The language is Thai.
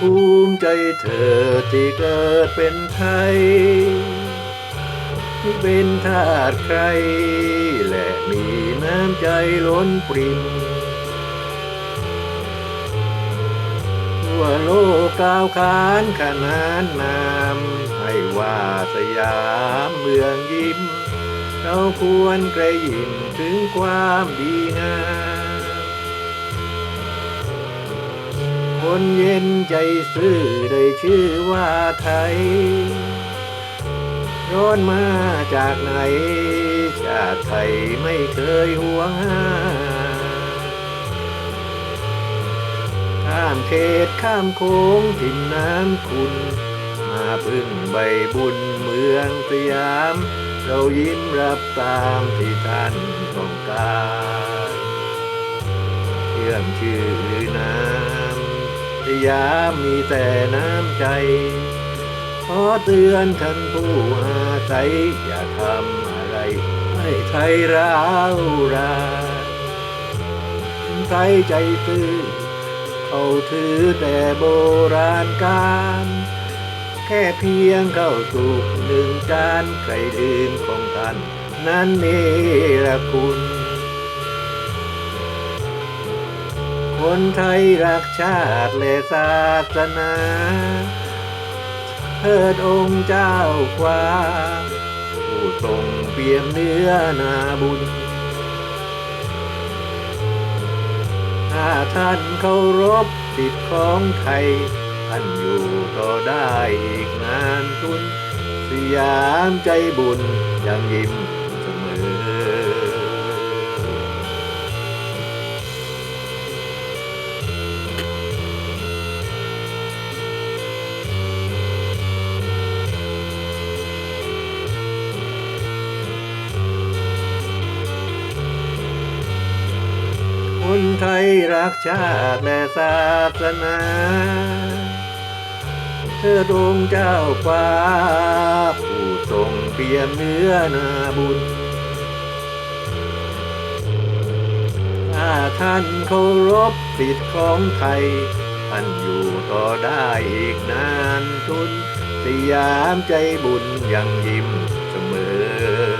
ภูมิใจเธอที่เกิดเป็นไทยที่เป็นทาสใคร และมีน้ำใจล้นปริมทั่วโลกกล่าวขานขนานนาม ให้ว่าสยามเมืองยิ้ม เราควรกระยิมถึงความดีงาม นเย็นใจซื่อได้ชื่อว่าไทย ร้อนมาจากไหน ชาติไทยไม่เคยห่วงหาข้ามเขตข้ามโค้งถิ่นน้ำคุณ มาพึ่งใบบุญเมืองสยาม เรายิ้มรับตามที่ท่านต้องการเชื่อมชื่อน้ำ สยามมีแต่น้ำใจ ขอเตือนท่านผู้อาศัยอย่าทำอะไร ให้ไทยร้าวรานไทยใจตื้อเขาถือแต่โบราณการแค่เพียงเข้าสุกหนึ่งจานใครดื่มของท่านนั้นเนรคุณ คนไทยรักชาติและศาสนาเทิดองค์เจ้าควาผู้ทรงเปี่ยมเนื้อนาบุญ ถ้าท่านเคารพสิทธิของไทย ท่านอยู่ต่อได้อีกนานทุน สยามใจบุญยังยิ้ม ไทยรักชาติและศาสนาเธอดวงเจ้าฟ้า ผู้ทรงเปี่ยมเนื้อนาบุญถ้าท่านเคารพสิทธิของไทย ท่านอยู่ต่อได้อีกนานทุนสยามใจบุญยังยิ้มเสมอ